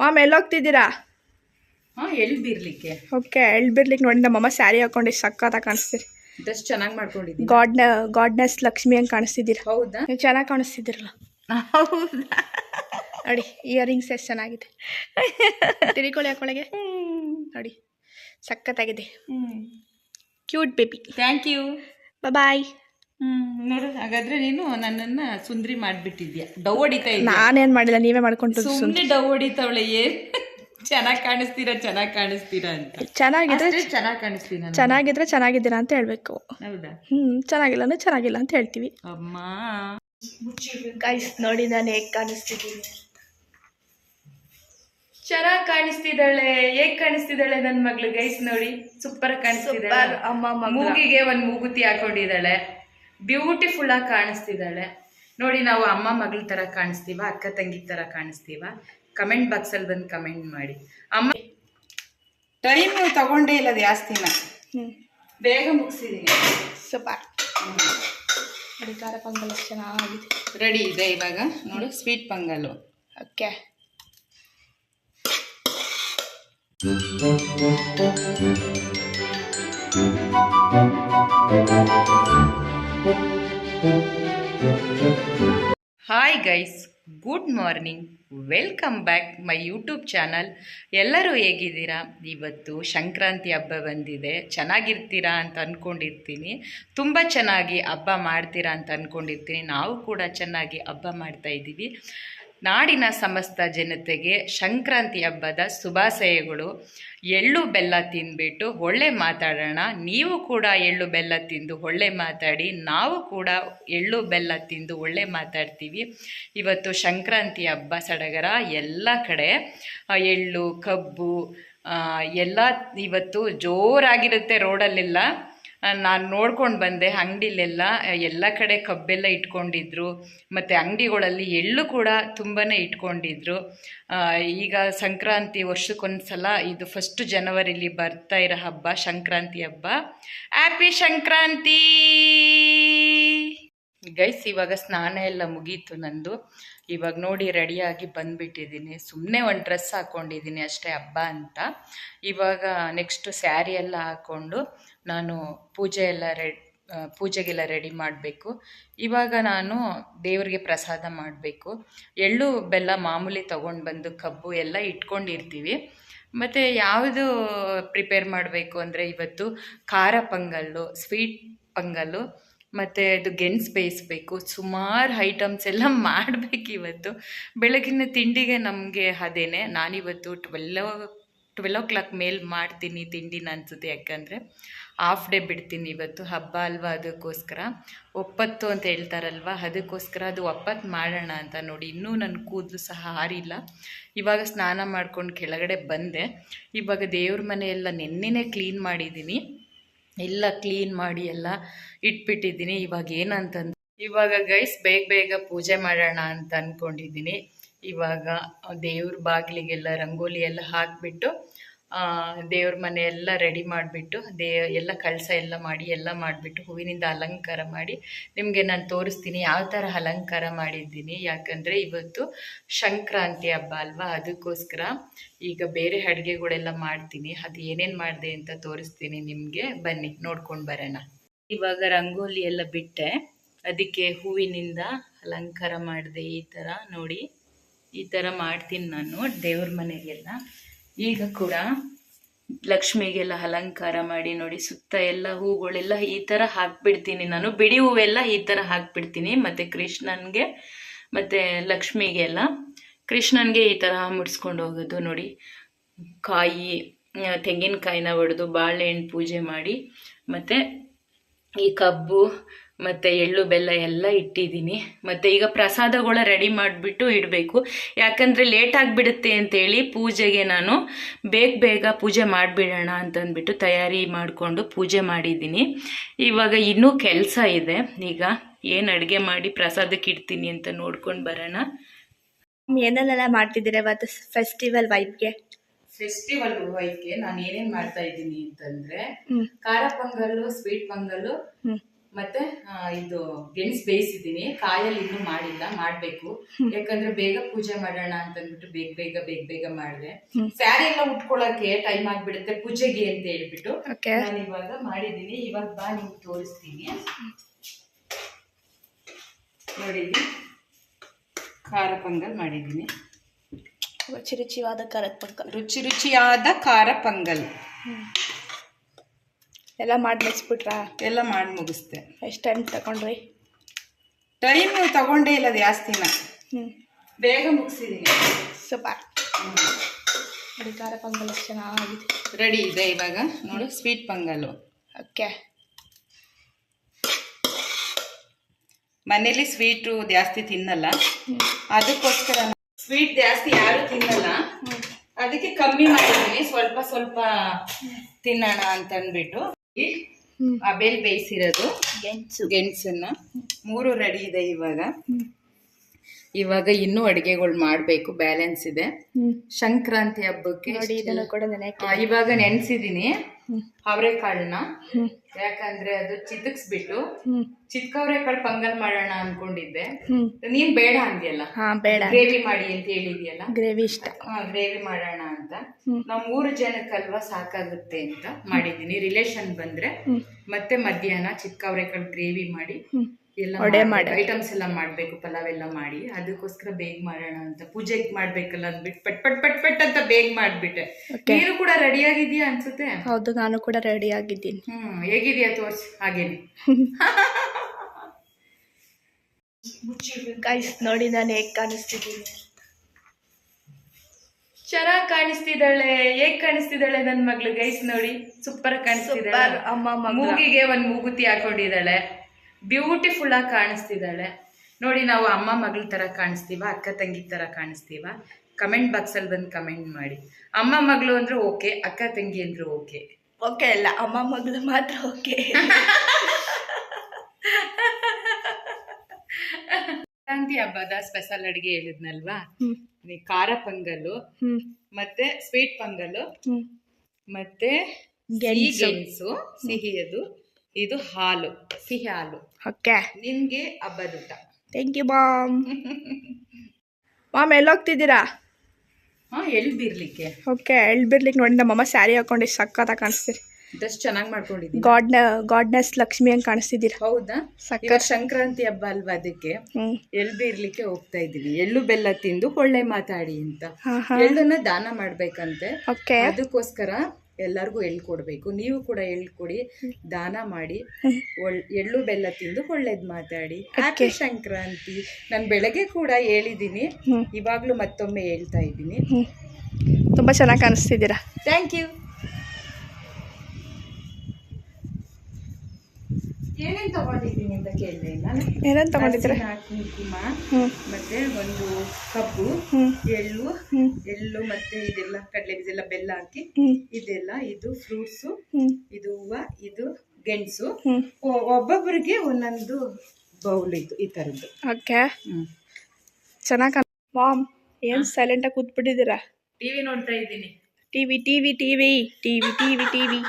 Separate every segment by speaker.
Speaker 1: Ma'am ಎಲ್ಲೋಗ್ತಿದ್ದೀರಾ?
Speaker 2: ಹಾ ಎಳ್ದಿರ್ಲಿಕ್ಕೆ
Speaker 1: okay ಎಳ್ಬಿರ್ಲಿಕ್ಕೆ ನೋಡಿ ನಮ್ಮಮ್ಮ ಸ್ಯಾರಿ ಹಾಕೊಂಡು ಸಕ್ಕತ್ತಾಗಿ ಕಾಣಿಸ್ತೀರಿ
Speaker 2: ಡ್ರೆಸ್ ಚೆನ್ನಾಗಿ ಮಾಡ್ಕೊಂಡಿದ್ದೀನಿ
Speaker 1: ಗಾಡ್ನ ಗಾಡ್ನೆಸ್ ಲಕ್ಷ್ಮಿ ಹಂಗೆ ಕಾಣಿಸ್ತಿದ್ದೀರಾ.
Speaker 2: ಹೌದಾ?
Speaker 1: ನೀವು ಚೆನ್ನಾಗಿ ಕಾಣಿಸ್ತಿದ್ದೀರಲ್ಲ.
Speaker 2: ಹೌದಾ?
Speaker 1: ನೋಡಿ ಇಯರಿಂಗ್ಸ್ ಎಷ್ಟು ಚೆನ್ನಾಗಿದೆ. ತಿರುಕೊಳ್ಳಿ ಹಾಕೊಳಗೆ ನೋಡಿ ಸಕ್ಕತ್ತಾಗಿದೆ cute baby.
Speaker 2: Thank you.
Speaker 1: Bye
Speaker 2: ನೋಡು ಹಾಗಾದ್ರೆ ನೀನು ನನ್ನನ್ನ ಸುಂದ್ರಿ ಮಾಡ್ಬಿಟ್ಟಿದ್ಯಾ? ಡವ್ ಹೊಡಿತಾ ಇದ್ಯಾ?
Speaker 1: ನಾನೇನ್ ಮಾಡಿಲ್ಲ ನೀವೇ ಮಾಡ್ಕೊಂಡು
Speaker 2: ಸುಮ್ಮನೆ ಡವ್ ಹೊಡಿತಾವಳೆ ಏನ್? ಚೆನ್ನಾಗಿ ಕಾಣಿಸ್ತೀರಾ ಚೆನ್ನಾಗಿ ಕಾಣಿಸ್ತೀರಾ ಅಂತ.
Speaker 1: ಚೆನ್ನಾಗಿದ್ರೆ
Speaker 2: ಚೆನ್ನಾಗಿ ಕಾಣಿಸ್ತೀನಿ ನಾನು.
Speaker 1: ಚೆನ್ನಾಗಿದ್ರೆ ಚೆನ್ನಾಗಿದ್ದೀರಾ ಅಂತ ಹೇಳ್ಬೇಕು.
Speaker 2: ಹೌದಾ?
Speaker 1: ಹ್ಮ್ ಚೆನ್ನಾಗಿಲ್ಲ ಅಂದ್ರೆ ಚೆನ್ನಾಗಿಲ್ಲ ಅಂತ ಹೇಳ್ತೀವಿ.
Speaker 2: ಅಮ್ಮ.
Speaker 1: ಗೈಸ್ ನೋಡಿ ನಾನು ಹೇಗ್ ಕಾಣಿಸ್ತಿದ್ದೀನಿ.
Speaker 2: ಚೆನ್ನಾಗಿ ಕಾಣಿಸ್ತಿದ್ದಾಳೆ ಹೇಗ್ ಕಾಣಿಸ್ತಿದ್ದಾಳೆ ನನ್ ಮಗಳು? ಗೈಸ್ ನೋಡಿ ಸೂಪರ್ ಕಾಣಿಸ್ತಿದ್ದಾಳೆ.
Speaker 1: ಅಮ್ಮ ಮಗ
Speaker 2: ಮೂಗಿಗೆ ಒಂದ್ ಮೂಗುತಿ ಹಾಕೊಂಡಿದ್ದಾಳೆ. ಬ್ಯೂಟಿಫುಲ್ ಆಗಿ ಕಾಣಿಸ್ತಿದ್ದಾಳೆ. ನೋಡಿ ನಾವು ಅಮ್ಮ ಮಗಳ ತರ ಕಾಣಿಸ್ತೀವ ಅಕ್ಕ ತಂಗಿ ತರ ಕಾಣಿಸ್ತೀವ? ಕಮೆಂಟ್ ಬಾಕ್ಸ್ ಅಲ್ಲಿ ಬಂದು ಕಮೆಂಟ್ ಮಾಡಿ. ಅಮ್ಮ ಟೈಮ್ ತಗೊಂಡೇ ಇಲ್ಲ ಜಾಸ್ತಿನ. ಬೇಗ ಮುಗಿಸಿದೀನಿ.
Speaker 1: ಸೂಪರ್ ಖಾರ ಪೊಂಗಲ್ ಚೆನ್ನಾಗಿದೆ.
Speaker 2: ರೆಡಿ ಇದೆ ಇವಾಗ? ನೋಡು sweet pongal
Speaker 1: okay.
Speaker 2: Hi guys good morning welcome back my YouTube channel ಎಲ್ಲರೂ ಹೇಗಿದ್ದೀರಾ? ಇವತ್ತು ಸಂಕ್ರಾಂತಿ ಹಬ್ಬ ಬಂದಿದೆ. ಚೆನ್ನಾಗಿರ್ತೀರಾ ಅಂತ ಅಂದ್ಕೊಂಡಿರ್ತೀನಿ ತುಂಬ ಚೆನ್ನಾಗಿ ಹಬ್ಬ ಮಾಡ್ತೀರಾ ಅಂತ ಅಂದ್ಕೊಂಡಿರ್ತೀನಿ ನಾವು ಕೂಡ ಚೆನ್ನಾಗಿ ಹಬ್ಬ ಮಾಡ್ತಾ ಇದ್ದೀವಿ. ನಾಡಿನ ಸಮಸ್ತ ಜನತೆಗೆ ಸಂಕ್ರಾಂತಿ ಹಬ್ಬದ ಶುಭಾಶಯಗಳು. ಎಳ್ಳು ಬೆಲ್ಲ ತಿಂದ್ಬಿಟ್ಟು ಒಳ್ಳೆ ಮಾತಾಡೋಣ. ನೀವು ಕೂಡ ಎಳ್ಳು ಬೆಲ್ಲ ತಿಂದು ಒಳ್ಳೆ ಮಾತಾಡಿ. ನಾವು ಕೂಡ ಎಳ್ಳು ಬೆಲ್ಲ ತಿಂದು ಒಳ್ಳೆ ಮಾತಾಡ್ತೀವಿ. ಇವತ್ತು ಸಂಕ್ರಾಂತಿ ಹಬ್ಬ ಸಡಗರ ಎಲ್ಲ ಕಡೆ ಎಳ್ಳು, ಕಬ್ಬು ಎಲ್ಲ ಇವತ್ತು ಜೋರಾಗಿರುತ್ತೆ ರೋಡಲ್ಲೆಲ್ಲ. ನಾನು ನೋಡ್ಕೊಂಡು ಬಂದೆ ಅಂಗಡಿಲೆಲ್ಲ, ಎಲ್ಲ ಕಡೆ ಕಬ್ಬೆಲ್ಲ ಇಟ್ಕೊಂಡಿದ್ರು, ಮತ್ತು ಅಂಗಡಿಗಳಲ್ಲಿ ಎಳ್ಳು ಕೂಡ ತುಂಬಾ ಇಟ್ಕೊಂಡಿದ್ರು. ಈಗ ಸಂಕ್ರಾಂತಿ ವರ್ಷಕ್ಕೊಂದ್ಸಲ ಇದು ಫಸ್ಟ್ ಜನವರಿಲಿ ಬರ್ತಾ ಇರೋ ಹಬ್ಬ, ಸಂಕ್ರಾಂತಿ ಹಬ್ಬ. ಹ್ಯಾಪಿ ಸಂಕ್ರಾಂತಿ! ಗೈಸ್ ಇವಾಗ ಸ್ನಾನ ಎಲ್ಲ ಮುಗೀತು ನಂದು. ಇವಾಗ ನೋಡಿ ರೆಡಿಯಾಗಿ ಬಂದ್ಬಿಟ್ಟಿದ್ದೀನಿ. ಸುಮ್ಮನೆ ಒಂದು ಡ್ರೆಸ್ ಹಾಕ್ಕೊಂಡಿದ್ದೀನಿ ಅಷ್ಟೇ ಹಬ್ಬ ಅಂತ. ಇವಾಗ ನೆಕ್ಸ್ಟ್ ಸ್ಯಾರಿ ಎಲ್ಲ ಹಾಕ್ಕೊಂಡು ನಾನು ಪೂಜೆ ಎಲ್ಲ ಪೂಜೆಗೆಲ್ಲ ರೆಡಿ ಮಾಡಬೇಕು. ಇವಾಗ ನಾನು ದೇವರಿಗೆ ಪ್ರಸಾದ ಮಾಡಬೇಕು. ಎಳ್ಳು, ಬೆಲ್ಲ ಮಾಮೂಲಿ ತೊಗೊಂಡು ಬಂದು ಕಬ್ಬು ಎಲ್ಲ ಇಟ್ಕೊಂಡಿರ್ತೀವಿ. ಮತ್ತು ಯಾವುದು ಪ್ರಿಪೇರ್ ಮಾಡಬೇಕು ಅಂದರೆ ಇವತ್ತು ಖಾರ ಪೊಂಗಲ್ಲು ಸ್ವೀಟ್ ಪೊಂಗಲ್ಲು ಮತ್ತು ಅದು ಗೆಣಸು ಬೇಯಿಸ್ಬೇಕು. ಸುಮಾರು ಐಟಮ್ಸ್ ಎಲ್ಲ ಮಾಡಬೇಕು ಇವತ್ತು ಬೆಳಗಿನ ತಿಂಡಿಗೆ ನಮಗೆ ಅದೇನೆ. ನಾನಿವತ್ತು ಟ್ವೆಲ್ ಟ್ವೆಲ್ ಓ ಕ್ಲಾಕ್ ಮೇಲೆ ಮಾಡ್ತೀನಿ ತಿಂಡಿನ ಅನ್ಸುತ್ತೆ. ಯಾಕಂದರೆ ಹಾಫ್ ಡೇ ಬಿಡ್ತೀನಿ ಇವತ್ತು. ಹಬ್ಬ ಅಲ್ವಾ ಅದಕ್ಕೋಸ್ಕರ. ಒಪ್ಪತ್ತು ಅಂತ ಹೇಳ್ತಾರಲ್ವ? ಅದಕ್ಕೋಸ್ಕರ ಅದು ಒಪ್ಪತ್ತು ಮಾಡೋಣ ಅಂತ ನೋಡಿ. ಇನ್ನೂ ನನ್ನ ಕೂದಲು ಸಹ ಹಾರಿಲ್ಲ. ಇವಾಗ ಸ್ನಾನ ಮಾಡ್ಕೊಂಡು ಕೆಳಗಡೆ ಬಂದೆ. ಇವಾಗ ದೇವ್ರ ಮನೆಯೆಲ್ಲ ನಿನ್ನೆ ನೆನ್ನೆನೇ ಕ್ಲೀನ್ ಮಾಡಿದ್ದೀನಿ. ಎಲ್ಲ ಕ್ಲೀನ್ ಮಾಡಿ ಎಲ್ಲ ಇಟ್ಬಿಟ್ಟಿದ್ದೀನಿ. ಇವಾಗ ಏನಂತಂದ್ರೆ, ಇವಾಗ ಗೈಸ್ ಬೇಗ ಬೇಗ ಪೂಜೆ ಮಾಡೋಣ ಅಂತ ಅಂದ್ಕೊಂಡಿದ್ದೀನಿ ಇವಾಗ ದೇವ್ರ ಬಾಗಿಲಿಗೆಲ್ಲ, ರಂಗೋಲಿ ಎಲ್ಲ ಹಾಕಿಬಿಟ್ಟು ದೇವ್ರ ಮನೆ ಎಲ್ಲ ರೆಡಿ ಮಾಡಿಬಿಟ್ಟು, ದೇ, ಎಲ್ಲ ಕಳಸ ಎಲ್ಲ ಮಾಡಿ, ಎಲ್ಲ ಮಾಡಿಬಿಟ್ಟು ಹೂವಿನಿಂದ ಅಲಂಕಾರ ಮಾಡಿ, ನಿಮಗೆ ನಾನು ತೋರಿಸ್ತೀನಿ ಯಾವ ಥರ ಅಲಂಕಾರ ಮಾಡಿದ್ದೀನಿ. ಯಾಕಂದರೆ ಇವತ್ತು ಸಂಕ್ರಾಂತಿ ಹಬ್ಬ ಅಲ್ವಾ? ಅದಕ್ಕೋಸ್ಕರ ಈಗ ಬೇರೆ ಅಡುಗೆಗಳೆಲ್ಲ ಮಾಡ್ತೀನಿ. ಅದು ಏನೇನು ಮಾಡಿದೆ ಅಂತ ತೋರಿಸ್ತೀನಿ ನಿಮಗೆ. ಬನ್ನಿ, ನೋಡ್ಕೊಂಡು ಬರೋಣ. ಇವಾಗ ರಂಗೋಲಿ ಎಲ್ಲ ಬಿಟ್ಟೆ. ಅದಕ್ಕೆ ಹೂವಿನಿಂದ ಅಲಂಕಾರ ಮಾಡಿದೆ ಈ ಥರ ನೋಡಿ. ಈ ಥರ ಮಾಡ್ತೀನಿ ನಾನು ದೇವ್ರ ಮನೆಗೆಲ್ಲ. ಈಗ ಕೂಡ ಲಕ್ಷ್ಮಿಗೆಲ್ಲ ಅಲಂಕಾರ ಮಾಡಿ ನೋಡಿ, ಸುತ್ತ ಎಲ್ಲ ಹೂಗಳೆಲ್ಲ ಈ ಥರ ಹಾಕ್ಬಿಡ್ತೀನಿ ನಾನು. ಬಿಡಿ ಹೂವೆಲ್ಲ ಈ ಥರ ಹಾಕ್ಬಿಡ್ತೀನಿ. ಮತ್ತು ಕೃಷ್ಣನಿಗೆ, ಮತ್ತು ಲಕ್ಷ್ಮಿಗೆಲ್ಲ ಕೃಷ್ಣನಿಗೆ ಈ ಥರ ಮುಡಿಸ್ಕೊಂಡು ಹೋಗೋದು ನೋಡಿ. ಕಾಯಿ ತೆಂಗಿನಕಾಯಿನ ಒಡೆದು ಬಾಳೆಹಣ್ಣು ಪೂಜೆ ಮಾಡಿ, ಮತ್ತು ಈ ಕಬ್ಬು ಮತ್ತು ಎಳ್ಳು ಬೆಲ್ಲ ಎಲ್ಲ ಇಟ್ಟಿದ್ದೀನಿ. ಮತ್ತು ಈಗ ಪ್ರಸಾದಗಳ ರೆಡಿ ಮಾಡಿಬಿಟ್ಟು ಇಡಬೇಕು. ಯಾಕಂದರೆ ಲೇಟ್ ಆಗಿಬಿಡುತ್ತೆ ಅಂತೇಳಿ ಪೂಜೆಗೆ ನಾನು ಬೇಗ ಬೇಗ ಪೂಜೆ ಮಾಡಿಬಿಡೋಣ ಅಂತಂದ್ಬಿಟ್ಟು ತಯಾರಿ ಮಾಡಿಕೊಂಡು ಪೂಜೆ ಮಾಡಿದ್ದೀನಿ. ಇವಾಗ ಇನ್ನೂ ಕೆಲಸ ಇದೆ. ಈಗ ಏನು ಅಡುಗೆ ಮಾಡಿ ಪ್ರಸಾದಕ್ಕೆ ಇಡ್ತೀನಿ ಅಂತ ನೋಡ್ಕೊಂಡು ಬರೋಣ.
Speaker 1: ಏನೆಲ್ಲ ಮಾಡ್ತಿದ್ದೀರಾ ಇವತ್ತು ಫೆಸ್ಟಿವಲ್ ವೈಫ್ಗೆ
Speaker 2: ಫೆಸ್ಟಿವಲ್ ವೈಫ್ಗೆ ನಾನು ಏನೇನು ಮಾಡ್ತಾ ಇದ್ದೀನಿ ಅಂತಂದರೆ
Speaker 1: ಹ್ಞೂ
Speaker 2: ಖಾರ ಪೊಂಗಲ್ಲು ಸ್ವೀಟ್ ಪೊಂಗಲ್ಲು
Speaker 1: ಹ್ಞೂ
Speaker 2: ಮತ್ತೆ ಇದು ಗೆಣಸ್ ಬೇಯಿಸಿದ್ದೀನಿ. ಕಾಯಲ್ಲಿ ಇನ್ನು ಮಾಡಿಲ್ಲ ಮಾಡ್ಬೇಕು. ಯಾಕಂದ್ರೆ ಬೇಗ ಪೂಜೆ ಮಾಡೋಣ ಅಂತ ಅಂದ್ಬಿಟ್ಟು ಬೇಗ ಬೇಗ ಬೇಗ ಬೇಗ ಮಾಡಿದೆ. ಸ್ಯಾರಿ ಎಲ್ಲ ಉಟ್ಕೊಳಕ್ಕೆ ಟೈಮ್ ಆಗ್ಬಿಡುತ್ತೆ ಪೂಜೆಗೆ ಅಂತ ಹೇಳ್ಬಿಟ್ಟು. ನಾನು ಇವಾಗ ಮಾಡಿದೀನಿ ಇವಾಗ ಬಾ ನಿಮ್ಗೆ ತೋರಿಸ್ತೀನಿ. ನೋಡಿ ಖಾರ ಪೊಂಗಲ್ ಮಾಡಿದ್ದೀನಿ.
Speaker 1: ರುಚಿ ರುಚಿಯಾದ ಖಾರ ಪಂಗಲ್.
Speaker 2: ರುಚಿ ರುಚಿಯಾದ ಖಾರ ಪೊಂಗಲ್.
Speaker 1: ಎಲ್ಲ ಮಾಡಿ ಮುಗಿಸ್ಬಿಟ್ರಾ?
Speaker 2: ಎಲ್ಲ ಮಾಡಿ ಮುಗಿಸ್ದೆ.
Speaker 1: ಎಷ್ಟು ಟೈಮ್ ತಗೊಂಡ್ರಿ?
Speaker 2: ಟೈಮ್ ತಗೊಂಡೇ ಇಲ್ಲ ಜಾಸ್ತಿನ.
Speaker 1: ಹ್ಞೂ
Speaker 2: ಬೇಗ ಮುಗಿಸಿದೀನಿ.
Speaker 1: ಸೂಪರ್. ನೋಡಿ ಖಾರ ಪೊಂಗಲ್ ಎಷ್ಟು ಚೆನ್ನಾಗಿದೆ.
Speaker 2: ರೆಡಿ ಇದೆ ಇವಾಗ. ನೋಡು ಸ್ವೀಟ್ ಪೊಂಗಲ್ಲು
Speaker 1: ಓಕೆ.
Speaker 2: ಮನೇಲಿ ಸ್ವೀಟು ಜಾಸ್ತಿ ತಿನ್ನಲ್ಲ. ಅದಕ್ಕೋಸ್ಕರ ಸ್ವೀಟ್ ಜಾಸ್ತಿ ಯಾರು ತಿನ್ನಲ್ಲ. ಅದಕ್ಕೆ ಕಮ್ಮಿ ಮಾಡಿದ್ದೀನಿ. ಸ್ವಲ್ಪ ಸ್ವಲ್ಪ ತಿನ್ನೋಣ ಅಂತ ಅಂದ್ಬಿಟ್ಟು ಈ
Speaker 1: ಹ್ಞೂ
Speaker 2: ಅಬೇಲ್ ಬೇಯಿಸಿರೋದು
Speaker 1: ಗೆಣಸು.
Speaker 2: ಗೆಣಸನ್ನ. ಮೂರು ರೆಡಿ ಇದೆ ಇವಾಗ. ಇವಾಗ ಇನ್ನೂ ಅಡಿಗೆಗಳು ಮಾಡಬೇಕು ಬ್ಯಾಲೆನ್ಸ್ ಇದೆ. ಸಂಕ್ರಾಂತಿ ಹಬ್ಬಕ್ಕೆ ಇವಾಗ
Speaker 1: ನೆನೆಸಿದೀನಿ.
Speaker 2: ಅವರೆಕಾಳನ್ನ. ಯಾಕಂದ್ರೆ ಅದು ಚಿತಕ್ಸ್ಬಿಟ್ಟು
Speaker 1: ಹ್ಞೂ
Speaker 2: ಚಿಕ್ಕವರೆಕಾಳು ಪಂಗಲ್ ಮಾಡೋಣ ಅನ್ಕೊಂಡಿದ್ದೆ. ನೀನ್ ಬೇಡ ಅಂದ್ಯಲ್ಲ? ಗ್ರೇವಿ ಮಾಡಿ ಅಂತ ಹೇಳಿದ್ಯಲ್ಲ?
Speaker 1: ಗ್ರೇವಿ ಇಷ್ಟ.
Speaker 2: ಗ್ರೇವಿ ಮಾಡೋಣ ಅಂತ. ನಾವು ಮೂರು ಜನಕ್ಕಲ್ವಾ ಸಾಕಾಗುತ್ತೆ ಅಂತ ಮಾಡಿದ್ದೀನಿ ರಿಲೇಷನ್ ಬಂದ್ರೆ ಮತ್ತೆ ಮಧ್ಯಾಹ್ನ ಚಿಕ್ಕವರೆಕಾಳು ಗ್ರೇವಿ ಮಾಡಿ ಎಲ್ಲ
Speaker 1: ಮಾಡಿ.
Speaker 2: ಐಟಮ್ಸ್ ಎಲ್ಲ ಮಾಡ್ಬೇಕು ಪಲಾವ್ ಎಲ್ಲ ಮಾಡಿ. ಅದಕ್ಕೋಸ್ಕರ ಬೇಗ ಮಾಡೋಣ ಅಂತ. ಪೂಜೆಗೆ ಮಾಡ್ಬೇಕಲ್ಲ ಅಂದ್ಬಿಟ್ಟು ಪಟ್ ಪಟ್ ಪಟ್ ಪಟ್ ಅಂತ ಬೇಗ ಮಾಡ್ಬಿಟ್ಟೆ.
Speaker 1: ನೀನು
Speaker 2: ನೀರು ಕೂಡ ರೆಡಿ ಆಗಿದ್ಯಾ ಅನ್ಸುತ್ತೆ?
Speaker 1: ಹೌದು ನಾನು ಕೂಡ ರೆಡಿ ಆಗಿದ್ದೀನಿ.
Speaker 2: ಹ್ಮ್ ಹೇಗಿದ್ಯಾ ತೋರ್ಸ್ ಹಾಗೇನೆ.
Speaker 1: ಗೈಸ್ ನೋಡಿ ನಾನು ಹೇಗೆ ಕಾಣಿಸ್ತಿದ್ದೀನಿ.
Speaker 2: ಚೆನ್ನಾಗ್ ಕಾಣಿಸ್ತಿದ್ದಾಳೆ ಹೇಗ್ ಕಾಣಿಸ್ತಿದ್ದಾಳೆ ನನ್ ಮಗ್ಳು? ಗೈಸ್ ನೋಡಿ ಸೂಪರ್ ಕಾಣಿಸ್ತಿದ್ದಾಳೆ.
Speaker 1: ಅಮ್ಮ ಮಗ
Speaker 2: ಮೂಗಿಗೆ ಒಂದ್ ಮೂಗುತಿ ಹಾಕೊಂಡಿದ್ದಾಳೆ. ಬ್ಯೂಟಿಫುಲ್ ಆಗಿ ಕಾಣಿಸ್ತಿದ್ದಾಳೆ. ನೋಡಿ ನಾವು ಅಮ್ಮ ಮಗಳ ತರ ಕಾಣಿಸ್ತೀವ ಅಕ್ಕ ತಂಗಿ ತರ ಕಾಣಿಸ್ತೀವ? ಕಮೆಂಟ್ ಬಾಕ್ಸ್ ಅಲ್ಲಿ ಬಂದು ಕಮೆಂಟ್ ಮಾಡಿ. ಅಮ್ಮ ಮಗಳು ಅಂದ್ರೆ ಓಕೆ ಅಕ್ಕ ತಂಗಿ ಅಂದ್ರೆ ಓಕೆ
Speaker 1: ಓಕೆ ಅಲ್ಲ ಅಮ್ಮ ಮಗಳು ಮಾತ್ರ ಓಕೆ
Speaker 2: ಸಂಕ್ರಾಂತಿ ಹಬ್ಬದ ಸ್ಪೆಷಲ್ ಅಡಿಗೆ ಹೇಳಿದ್ನಲ್ವಾ? ಖಾರ ಪೊಂಗಲ್ಲು ಮತ್ತೆ ಸ್ವೀಟ್ ಪೊಂಗಲ್ಲು ಮತ್ತೆ ಗೆಣಸು. ಸಿಹಿಯದು ಇದು ಹಾಲು ಸಿಹಿ ಹಾಲು.
Speaker 1: ಓಕೆ.
Speaker 2: ಹಬ್ಬದ ಊಟ.
Speaker 1: ಥ್ಯಾಂಕ್ ಯು ಮಾಮ್ ಮಾಮ್ ಎಲ್ಲೋಗ್ತಿದ್ದೀರಾ?
Speaker 2: ಹಾಂ ಎಲ್ಲಿ ಬಿರ್ಲಿಕ್ಕೆ
Speaker 1: ಓಕೆ ಎಳ್ಬಿರ್ಲಿಕ್ಕೆ ನೋಡಿ ನಮ್ಮಮ್ಮ ಸ್ಯಾರಿ ಹಾಕೊಂಡು ಎಷ್ಟು ಸಕ್ಕತ್ತಾಗಿ ಕಾಣಿಸ್ತೀರಿ
Speaker 2: ಡ್ರೆಸ್ ಚೆನ್ನಾಗಿ ಮಾಡ್ಕೊಂಡಿದ್ದೀನಿ
Speaker 1: ಗಾಡ್ನ ಗಾಡ್ನೆಸ್ ಲಕ್ಷ್ಮಿ ಹಂಗೆ ಕಾಣಿಸ್ತಿದ್ದೀರಾ?
Speaker 2: ಹೌದಾ? ಸಂಕ್ರಾಂತಿ ಹಬ್ಬ ಅಲ್ವಾ ಅದಕ್ಕೆ? ಎಳ್ಳು ಬೀರ್ಲಿಕ್ಕೆ ಹೋಗ್ತಾ ಇದ್ದೀವಿ. ಎಳ್ಳು ಬೆಲ್ಲ ತಿಂದು ಒಳ್ಳೆ ಮಾತಾಡಿ ಅಂತ.
Speaker 1: ಹಾಂ ಹಾಂ.
Speaker 2: ಎಳ್ಳನ್ನ ದಾನ ಮಾಡ್ಬೇಕಂತೆ.
Speaker 1: ಓಕೆ.
Speaker 2: ಅದಕ್ಕೋಸ್ಕರ ಎಲ್ಲರಿಗೂ ಎಳ್ಳು ಕೊಡ್ಬೇಕು. ನೀವು ಕೂಡ ಎಳ್ಳು ಕೊಡಿ ದಾನ ಮಾಡಿ ಒಳ್ ಎಳ್ಳು ಬೆಲ್ಲ ತಿಂದು ಒಳ್ಳೇದ್ ಮಾತಾಡಿ. ಹ್ಯಾಪಿ ಸಂಕ್ರಾಂತಿ. ನಾನು ಬೆಳಗ್ಗೆ ಕೂಡ ಹೇಳಿದ್ದೀನಿ.
Speaker 1: ಹ್ಞೂ
Speaker 2: ಇವಾಗ್ಲೂ ಮತ್ತೊಮ್ಮೆ ಹೇಳ್ತಾ ಇದ್ದೀನಿ.
Speaker 1: ತುಂಬಾ ತುಂಬ ಚೆನ್ನಾಗಿ ಕಾಣಿಸ್ತಿದ್ದೀರಾ?
Speaker 2: Thank you. ಏನೇನ್ ತಗೊಂಡಿದ್ದೀನಿ ಅಂತ ಕೇಳಿದೆ. ನಾನು
Speaker 1: ಏನೇನು ತಗೊಂಡಿದ್ದೀರಾ?
Speaker 2: ಮತ್ತೆ ಒಂದು ಕಬ್ಬು ಎಳ್ಳು ಎಳ್ಳು ಮತ್ತೆ ಇದೆಲ್ಲ ಕಡಲೆ ಬೀಜೆಲ್ಲ ಬೆಲ್ಲ ಹಾಕಿ ಇದೆಲ್ಲ ಇದು ಫ್ರೂಟ್ಸು ಇದು ಹೂವ ಇದು ಗೆಣಸು. ಒಬ್ಬೊಬ್ಬರಿಗೆ ಒಂದೊಂದು ಬೌಲ್ ಇತ್ತು ಈ ಥರದ್ದು
Speaker 1: ಓಕೆ. ಚೆನ್ನಾಗಿ ಮಾಮ್ ಏನು ಸೈಲೆಂಟಾಗಿ ಕೂತ್ಬಿಟ್ಟಿದ್ದೀರಾ?
Speaker 2: ಟಿವಿ ನೋಡ್ತಾ ಇದ್ದೀನಿ.
Speaker 1: T V T V T V T V T V T V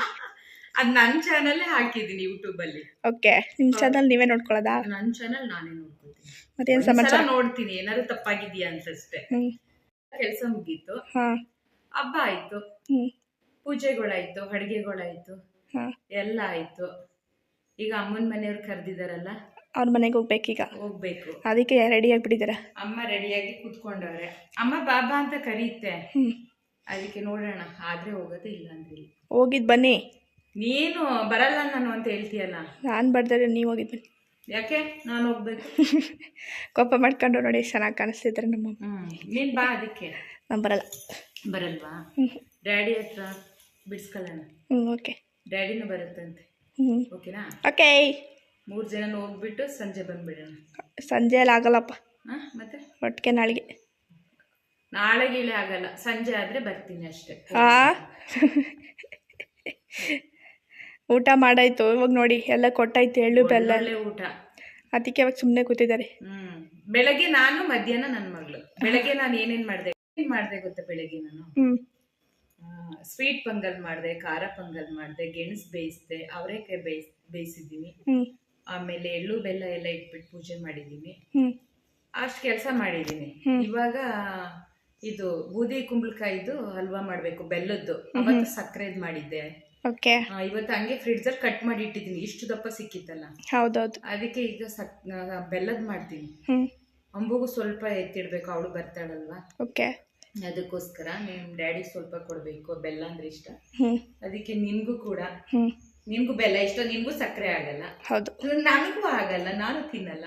Speaker 2: ಅದ್ ನನ್ನ ಚಾನಲ್ ಹಾಕಿದ್ದೀನಿ ಯೂಟ್ಯೂಬ್ ಅಲ್ಲಿ.
Speaker 1: ಓಕೆ ನಿಮ್ ಚಾನಲ್ ನೀವೇ ನೋಡ್ಕೊಳ್ಳೋದಾ?
Speaker 2: ನನ್ನ ಚಾನಲ್ ನಾನೇ ನೋಡ್ಕೊತೀನಿ.
Speaker 1: ಮತ್ತೆ
Speaker 2: ಒಂದ್ಸಲ
Speaker 1: ಸಮಾಚಾರ?
Speaker 2: ನೋಡ್ತೀನಿ ಏನಾದ್ರು ತಪ್ಪಾಗಿದ್ಯಾ
Speaker 1: ಅನ್ಸಷ್ಟೇ
Speaker 2: ಕೆಲಸ ಮುಗೀತು. ಹಬ್ಬ ಆಯ್ತು. ಪೂಜೆಗಳಾಯ್ತು ಅಡ್ಗೆಗಳಾಯ್ತು. ಎಲ್ಲ ಆಯ್ತು. ಈಗ ಅಮ್ಮನ ಮನೆಯವ್ರು ಕರೆದಿದಾರಲ್ಲ?
Speaker 1: ಅವ್ರ ಮನೆಗೆ ಹೋಗ್ಬೇಕೀಗ?
Speaker 2: ಹೋಗ್ಬೇಕು.
Speaker 1: ಅದಕ್ಕೆ ರೆಡಿ ಆಗಿಬಿಟ್ಟಿದ್ದೀರಾ
Speaker 2: ಅಮ್ಮ ರೆಡಿಯಾಗಿ ಕೂತ್ಕೊಂಡವ್ರೆ. ಅಮ್ಮ ಬಾಬಾ ಅಂತ ಕರೀತೆ. ಅದಕ್ಕೆ ನೋಡೋಣ ಆದ್ರೆ ಹೋಗೋದೇ ಇಲ್ಲ ಅಂದ್ರೆ
Speaker 1: ಹೋಗಿದ್ ಬನ್ನಿ.
Speaker 2: ನೀನು ಬರಲ್ಲ ನಾನು ಅಂತ ಹೇಳ್ತೀಯಲ್ಲ?
Speaker 1: ನಾನು ಬರ್ದರೆ ನೀವು ಹೋಗಿದ್ದು ಬನ್ನಿ.
Speaker 2: ಯಾಕೆ? ನಾನು ಹೋಗ್ಬೇಕು.
Speaker 1: ಕೋಪ ಮಾಡ್ಕೊಂಡು ನೋಡಿ ಚೆನ್ನಾಗಿ ಕಾಣಿಸ್ತಿದ್ರೆ ನಮ್ಮ
Speaker 2: ಹ್ಞೂ ನೀನ್ ಬಾ ಅದಕ್ಕೆ.
Speaker 1: ನಾನು ಬರಲ್ಲ.
Speaker 2: ಬರಲ್ವಾ?
Speaker 1: ಹ್ಞೂ
Speaker 2: ಡ್ಯಾಡಿ ಹತ್ರ ಬಿಡಿಸ್ಕೊಳ್ಳೋಣ.
Speaker 1: ಹ್ಞೂ ಓಕೆ.
Speaker 2: ಡ್ಯಾಡಿನೂ ಬರುತ್ತಂತೆ.
Speaker 1: ಹ್ಞೂ
Speaker 2: ಓಕೆನಾ?
Speaker 1: ಓಕೆ.
Speaker 2: ಮೂರು ಜನ ಹೋಗ್ಬಿಟ್ಟು ಸಂಜೆ ಬಂದುಬಿಡೋಣ.
Speaker 1: ಸಂಜೆ ಅಲ್ಲಿ ಆಗಲ್ಲಪ್ಪ.
Speaker 2: ಹಾಂ ಮತ್ತೆ?
Speaker 1: ಒಟ್ಟಿಗೆ ನಾಳೆಗೆ.
Speaker 2: ನಾಳೆ ಗೀಳೆ ಆಗಲ್ಲ. ಸಂಜೆ ಆದರೆ ಬರ್ತೀನಿ ಅಷ್ಟೇ.
Speaker 1: ಆ? ಊಟ ಮಾಡಾಯ್ತು ಇವಾಗ ನೋಡಿ ಎಲ್ಲ ಕೊಟ್ಟಾಯ್ತು ಎಳ್ಳು ಬೆಲ್ಲ.
Speaker 2: ಊಟ.
Speaker 1: ಅದಕ್ಕೆ ಇವಾಗ ಸುಮ್ಮನೆ ಕೂತಿದ್ದಾರೆ.
Speaker 2: ಹ್ಮ್. ಬೆಳಗ್ಗೆ ನಾನು ಮಧ್ಯಾಹ್ನ ನನ್ನ ಮಗಳು. ಬೆಳಗ್ಗೆ ನಾನು ಏನೇನ್ ಮಾಡ್ದೆ ಏನ್ ಮಾಡ್ದೆ ಗೊತ್ತಾ ಬೆಳಗ್ಗೆ ನಾನು? ಸ್ವೀಟ್ ಪೊಂಗಲ್ ಮಾಡಿದೆ ಖಾರ ಪೊಂಗಲ್ ಮಾಡಿದೆ ಗೆಣಸ್ ಬೇಯಿಸಿದೆ ಅವರೆಕಾಯಿ ಬೇಯಿಸ್ ಬೇಯಿಸಿದ್ದೀನಿ. ಆಮೇಲೆ ಎಳ್ಳು ಬೆಲ್ಲ ಎಲ್ಲ ಇಟ್ಬಿಟ್ಟು ಪೂಜೆ ಮಾಡಿದ್ದೀನಿ.
Speaker 1: ಹ್ಮ್.
Speaker 2: ಅಷ್ಟು ಕೆಲಸ ಮಾಡಿದ್ದೀನಿ. ಇವಾಗ ಇದು ಬೂದಿ ಕುಂಬಳಕಾಯಿದು ಹಲ್ವಾ ಮಾಡಬೇಕು ಬೆಲ್ಲದ್ದು. ಅವತ್ತು ಸಕ್ಕರೆದು ಮಾಡಿದ್ದೆ.
Speaker 1: ಓಕೆ.
Speaker 2: ಇವತ್ತು ಹಂಗೆ ಫ್ರಿಡ್ಜಲ್ಲಿ ಕಟ್ ಮಾಡಿ ಇಟ್ಟಿದ್ದೀನಿ. ಇಷ್ಟು ದಪ್ಪ ಸಿಕ್ಕಿತ್ತಲ್ಲ.
Speaker 1: ಹೌದೌದು.
Speaker 2: ಅದಕ್ಕೆ ಈಗ ಸಕ್ ಬೆಲ್ಲದ್ ಮಾಡ್ತೀನಿ. ಅಂಬುಗೂ ಸ್ವಲ್ಪ ಎತ್ತಿಡ್ಬೇಕು. ಅವಳು ಬರ್ತಾಳಲ್ವಾ?
Speaker 1: ಓಕೆ.
Speaker 2: ಅದಕ್ಕೋಸ್ಕರ ನಿಮ್ಮ ಡ್ಯಾಡಿ ಸ್ವಲ್ಪ ಕೊಡ್ಬೇಕು. ಬೆಲ್ಲ ಅಂದ್ರೆ ಇಷ್ಟ. ಅದಕ್ಕೆ ನಿನ್ಗೂ ಕೂಡ. ನಿನ್ಗೂ ಬೆಲ್ಲ ಇಷ್ಟ ನಿನ್ಗೂ ಸಕ್ಕರೆ ಆಗಲ್ಲ.
Speaker 1: ಹೌದು.
Speaker 2: ನನಗೂ ಆಗಲ್ಲ ನಾನು ತಿನ್ನಲ್ಲ.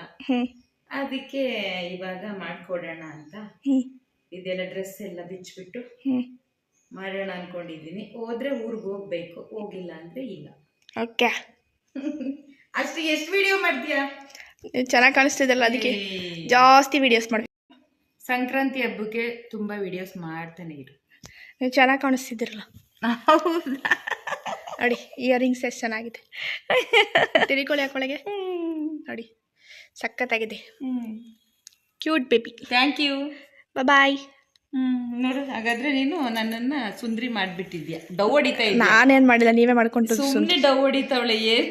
Speaker 2: ಅದಕ್ಕೆ ಇವಾಗ ಮಾಡ್ಕೊಡೋಣ ಅಂತ. ಇದೆಲ್ಲ ಡ್ರೆಸ್ ಎಲ್ಲ ಬಿಚ್ಚಿಬಿಟ್ಟು. ಮಾಡೋಣ ಅನ್ಕೊಂಡಿದ್ದೀನಿ. ಹೋದ್ರೆ ಊರಿಗೆ ಹೋಗ್ಬೇಕು. ಹೋಗಿಲ್ಲ ಅಂದ್ರೆ ಇಲ್ಲ.
Speaker 1: ಓಕೆ.
Speaker 2: ಅಷ್ಟು ಎಷ್ಟು ವಿಡಿಯೋ ಮಾಡ್ತೀಯಾ?
Speaker 1: ಚೆನ್ನಾಗಿ ಕಾಣಿಸ್ತಿದ್ದಲ್ಲ ಅದಕ್ಕೆ. ಜಾಸ್ತಿ ವಿಡಿಯೋಸ್ ಮಾಡಿ
Speaker 2: ಸಂಕ್ರಾಂತಿ ಹಬ್ಬಕ್ಕೆ ತುಂಬಾ ವಿಡಿಯೋಸ್ ಮಾಡ್ತಾನೆ ಇರು.
Speaker 1: ನೀವು ಚೆನ್ನಾಗಿ ಕಾಣಿಸ್ತಿದ್ದೀರಲ್ಲ ನೋಡಿ ಇಯರಿಂಗ್ಸ್ ಎಷ್ಟು ಚೆನ್ನಾಗಿದೆ. ತಿರುಕೊಳ್ಳಿ ಹಾಕೊಳಗೆ ನೋಡಿ ಸಖತ್ತಾಗಿದೆ. Cute baby
Speaker 2: thank you
Speaker 1: bye
Speaker 2: ನೋಡು ಹಾಗಾದ್ರೆ ನೀನು ನನ್ನನ್ನ ಸುಂದ್ರಿ ಮಾಡ್ಬಿಟ್ಟಿದ್ಯಾ? ಡವ್ ಹೊಡಿತಾ
Speaker 1: ನಾನೇನ್ ಮಾಡಿಲ್ಲ ನೀವೇ ಮಾಡ್ಕೊಂಡು
Speaker 2: ಸುಮ್ಮನೆ ಡವ್ ಹೊಡಿತಾವಳೆ ಏನ್?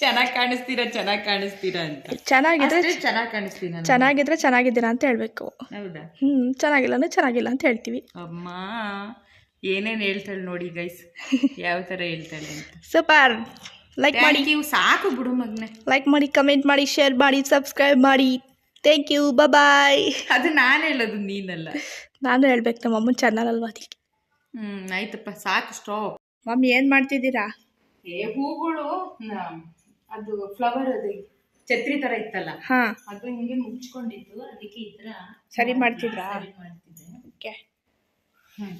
Speaker 2: ಚೆನ್ನಾಗಿ ಕಾಣಿಸ್ತೀರಾ ಚೆನ್ನಾಗಿ ಕಾಣಿಸ್ತೀರಾ ಅಂತ.
Speaker 1: ಚೆನ್ನಾಗಿದ್ರೆ
Speaker 2: ಚೆನ್ನಾಗಿ ಕಾಣಿಸ್ತೀನಿ ನಾನು.
Speaker 1: ಚೆನ್ನಾಗಿದ್ರೆ ಚೆನ್ನಾಗಿದ್ದೀರಾ ಅಂತ ಹೇಳ್ಬೇಕು.
Speaker 2: ಹೌದಾ?
Speaker 1: ಹ್ಮ್ ಚೆನ್ನಾಗಿಲ್ಲ ಅಂದ್ರೆ ಚೆನ್ನಾಗಿಲ್ಲ ಅಂತ ಹೇಳ್ತೀವಿ.
Speaker 2: ಅಮ್ಮ ಏನೇನ್ ಹೇಳ್ತಾಳೆ ನೋಡಿ ಗೈಸ್ ಯಾವ ತರ ಹೇಳ್ತಾಳೆ ಅಂತ.
Speaker 1: ಸೂಪರ್. ಲೈಕ್ ಮಾಡಿ.
Speaker 2: ಯು ಸಾಕು ಬಿಡು ಮಗ್ನೆ.
Speaker 1: ಲೈಕ್ ಮಾಡಿ ಕಮೆಂಟ್ ಮಾಡಿ ಶೇರ್ ಮಾಡಿ ಸಬ್ಸ್ಕ್ರೈಬ್ ಮಾಡಿ. ಥ್ಯಾಂಕ್ ಯು ಬಾಯ್
Speaker 2: ಅದು ನಾನು ಹೇಳೋದು ನೀನಲ್ಲ.
Speaker 1: ನಾನು ಹೇಳ್ಬೇಕು ನಮ್ಮ ಅಮ್ಮನ ಚಾನಲ್ ಅಲ್ವಾ ಅದಕ್ಕೆ?
Speaker 2: ಹ್ಮ್ ಆಯ್ತಪ್ಪ ಸಾಕು ಸ್ಟಾಪ್
Speaker 1: ಮಮ್ಮಿ ಏನು ಮಾಡ್ತಿದ್ದೀರಾ?
Speaker 2: ಏ ಹೂಗಳು ನ- ಅದು ಫ್ಲವರ್ ಅದು ಛತ್ರಿ ತರ ಇತ್ತಲ್ಲ
Speaker 1: ಹಾಂ.
Speaker 2: ಅದು ಹಿಂಗೆ ಮುಚ್ಕೊಂಡಿತ್ತು ಅದಕ್ಕೆ ಈ ತರ
Speaker 1: ಸರಿ ಮಾಡ್ತಿದ್ರಾ?
Speaker 2: ಸರಿ ಮಾಡ್ತಿದ್ದೆ.
Speaker 1: ಓಕೆ.
Speaker 2: ಹ್ಮ್.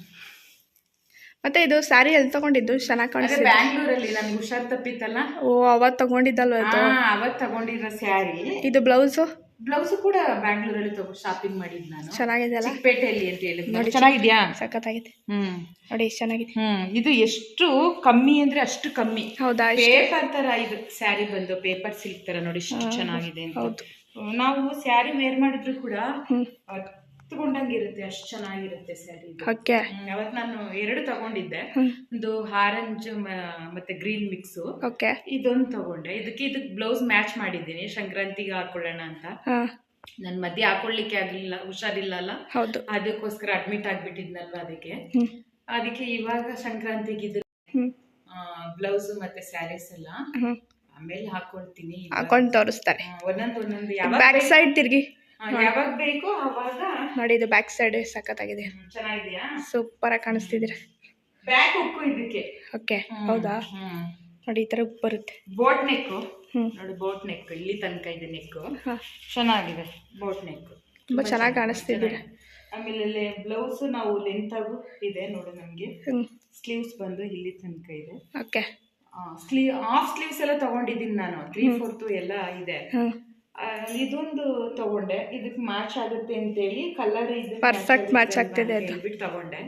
Speaker 1: ಮತ್ತೆ ಇದು ಸ್ಯಾರಿ ಎಲ್ಲಿ ತಗೊಂಡಿದ್ದು? ಚೆನ್ನಾಗಿ
Speaker 2: ಅದೇ
Speaker 1: ಕಾಣಿಸ್ತಿದೆ.
Speaker 2: ಬ್ಯಾಂಗ್ಳೂರಲ್ಲಿ ನನ್ಗೆ ಹುಷಾರ್ ತಪ್ಪಿತ್ತಲ್ಲ?
Speaker 1: ಓ ಅವತ್ತು ತಗೊಂಡಿದ್ದಲ್ವ ಇದು?
Speaker 2: ಹಾ ಅವತ್ ತಗೊಂಡಿರೋ ಸ್ಯಾರಿ
Speaker 1: ಇದು ಬ್ಲೌಸು
Speaker 2: ಬ್ಲೌಸ್ ಕೂಡ ಬ್ಯಾಂಗ್ಳೂರಲ್ಲಿ ತಗೋ ಶಾಪಿಂಗ್ ಮಾಡಿದ್ ನಾನು.
Speaker 1: ಚೆನ್ನಾಗಿದೆ ಅಲ್ಲ?
Speaker 2: ಪೇಟೆಯಲ್ಲಿ ಅಂತ ಹೇಳಿದ್ರು. ಚೆನ್ನಾಗಿದ್ಯಾ?
Speaker 1: ಸಖತ್ತಾಗಿದೆ.
Speaker 2: ಹ್ಮ್.
Speaker 1: ನೋಡಿ ಎಷ್ಟು ಚೆನ್ನಾಗಿದೆ.
Speaker 2: ಹ್ಮ್. ಇದು ಎಷ್ಟು ಕಮ್ಮಿ ಅಂದ್ರೆ ಅಷ್ಟು ಕಮ್ಮಿ.
Speaker 1: ಹೌದಾ
Speaker 2: ಪೇಪರ್ ತರ ಇದು ಸ್ಯಾರಿ ಬಂದು ಪೇಪರ್ ಸಿಲ್ಕ್ ತರ ನೋಡಿ ಎಷ್ಟು ಚೆನ್ನಾಗಿದೆ ಅಂತ. ನಾವು ಸ್ಯಾರಿ ವೇರ್ ಮಾಡಿದ್ರು ಕೂಡ
Speaker 1: ಹ್ಮ್
Speaker 2: ಹತ್ಕೊಂಡಂಗಿರುತ್ತೆ ಅಷ್ಟು ಚೆನ್ನಾಗಿರುತ್ತೆ ಸ್ಯಾರಿ ಅವತ್ ನಾನು ಎರಡು ತಗೊಂಡಿದ್ದೆ. ಒಂದು ಆರೆಂಜ್ ಮತ್ತೆ ಗ್ರೀನ್ ಮಿಕ್ಸ್ ಇದೊಂದು ತಗೊಂಡೆ. ಇದಕ್ಕೆ ಇದಕ್ಕೆ ಬ್ಲೌಸ್ ಮ್ಯಾಚ್ ಮಾಡಿದ್ದೀನಿ. ಸಂಕ್ರಾಂತಿಗೆ ಹಾಕೊಳ್ಳೋಣ ಅಂತ. ನನ್ ಮಧ್ಯೆ ಹಾಕೊಳ್ಳಿಕ್ಕೆ ಆಗ್ಲಿಲ್ಲ ಹುಷಾರಿಲ್ಲ ಅಲ್ಲ ಅದಕ್ಕೋಸ್ಕರ ಅಡ್ಮಿಟ್ ಆಗ್ಬಿಟ್ಟಿದ್ನಲ್ವಾ ಅದಕ್ಕೆ? ಅದಕ್ಕೆ ಇವಾಗ ಸಂಕ್ರಾಂತಿಗೆ ಇದು ಬ್ಲೌಸ್ ಮತ್ತೆ ಸ್ಯಾರೀಸ್ ಎಲ್ಲ ಆಮೇಲೆ ಹಾಕೊಳ್ತೀನಿ
Speaker 1: ಹಾಕೊಂಡ್ ತೋರಿಸ್ತಾರೆ.
Speaker 2: ಒಂದೊಂದು ಒಂದೊಂದು
Speaker 1: ಬ್ಯಾಕ್ ಸೈಡ್ ತಿರ್ಗಿ.
Speaker 2: ಯಾವಾಗ ಬೇಕು ಅವಾಗ
Speaker 1: ನೋಡಿ ಇದು ಬ್ಯಾಕ್ ಸೈಡ್ ಸಖತ್ತಾಗಿದೆ.
Speaker 2: ಚೆನ್ನಾಗಿದೆಯಾ?
Speaker 1: ಸೂಪರ್ ಆಗಿ ಕಾಣಿಸ್ತಿದ್ದೀರ
Speaker 2: ಬ್ಯಾಕ್ ಉಕ್ಕು ಇದಕ್ಕೆ.
Speaker 1: ಓಕೆ ಹೌದಾ? ನೋಡಿ ಈ ತರ ಬರುತ್ತೆ.
Speaker 2: ಬೋಟ್ ನೆಕ್ ನೋಡಿ ಬೋಟ್ ನೆಕ್ ಇಲ್ಲಿ ತನಕ ಇದೆ ನೆಕ್ ಚೆನ್ನಾಗಿದೆ ಬೋಟ್ ನೆಕ್
Speaker 1: ತುಂಬಾ ಚೆನ್ನಾಗಿ ಕಾಣಿಸ್ತಿದೀರ
Speaker 2: ಆಮೇಲೆ ಬ್ಲೌಸ್ ನಾವು ಲೆಂತ್ ಆಗು ಇದೆ ನೋಡಿ ನಮ್ಗೆ. ಸ್ಲೀವ್ಸ್ ಬಂದು ಇಲ್ಲಿ ತನಕ ಇದೆ.
Speaker 1: ಓಕೆ
Speaker 2: ಸ್ಲೀವ್ ಹಾಫ್ ಸ್ಲೀವ್ಸ್ ಎಲ್ಲ ತಗೊಂಡಿದ್ದೀನಿ ನಾನು. ತ್ರೀ ಫೋರ್ತು ಎಲ್ಲ ಇದೆ. ಇದೊಂದು ತಗೊಂಡೆ. ಇದಕ್ಕೆ ಮ್ಯಾಚ್ ಆಗುತ್ತೆ ಅಂತ ಹೇಳಿ ಕಲರ್ ಇದು
Speaker 1: ಪರ್ಫೆಕ್ಟ್ ಮ್ಯಾಚ್ ಆಗ್ತಿದೆ ಅದು.
Speaker 2: ಹೇಳ್ಬಿಟ್ಟು ತಗೊಂಡೆ.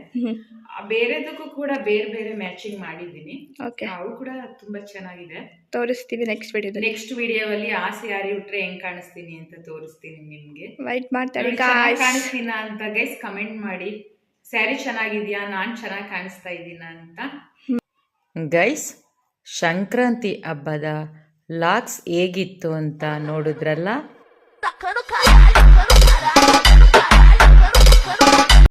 Speaker 2: ಬೇರೆದಕ್ಕೂ ಕೂಡ ಬೇರೆ ಬೇರೆ ಮ್ಯಾಚಿಂಗ್ ಮಾಡಿದ್ದೀನಿ.
Speaker 1: ಓಕೆ
Speaker 2: ಅವು ಕೂಡ ತುಂಬಾ ಚೆನ್ನಾಗಿದೆ.
Speaker 1: ತೋರಿಸ್ತೀವಿ ನೆಕ್ಸ್ಟ್ ವಿಡಿಯೋ
Speaker 2: ನೆಕ್ಸ್ಟ್ ವಿಡಿಯೋದಲ್ಲಿ ಆ ಸ್ಯಾರಿ ಉಟ್ರೆ ಹೆಂಗ್ ಕಾಣಿಸ್ತೀನಿ ಅಂತ ತೋರಿಸ್ತೀನಿ ನಿಮ್ಗೆ.
Speaker 1: ವೈಟ್ ಮಾಡ್ತಾರೆ.
Speaker 2: ಕಾಣಿಸ್ತೀನ ಅಂತ ಗೈಸ್ ಕಮೆಂಟ್ ಮಾಡಿ. ಸ್ಯಾರಿ ಚೆನ್ನಾಗಿದ್ಯಾ? ನಾನ್ ಚೆನ್ನಾಗಿ ಕಾಣಿಸ್ತಾ ಇದ್ದೀನ ಅಂತ. ಗೈಸ್ ಸಂಕ್ರಾಂತಿ ಹಬ್ಬದ ಲಾಕ್ಸ್ ಹೇಗಿತ್ತು ಅಂತ ನೋಡಿದ್ರಲ್ಲ?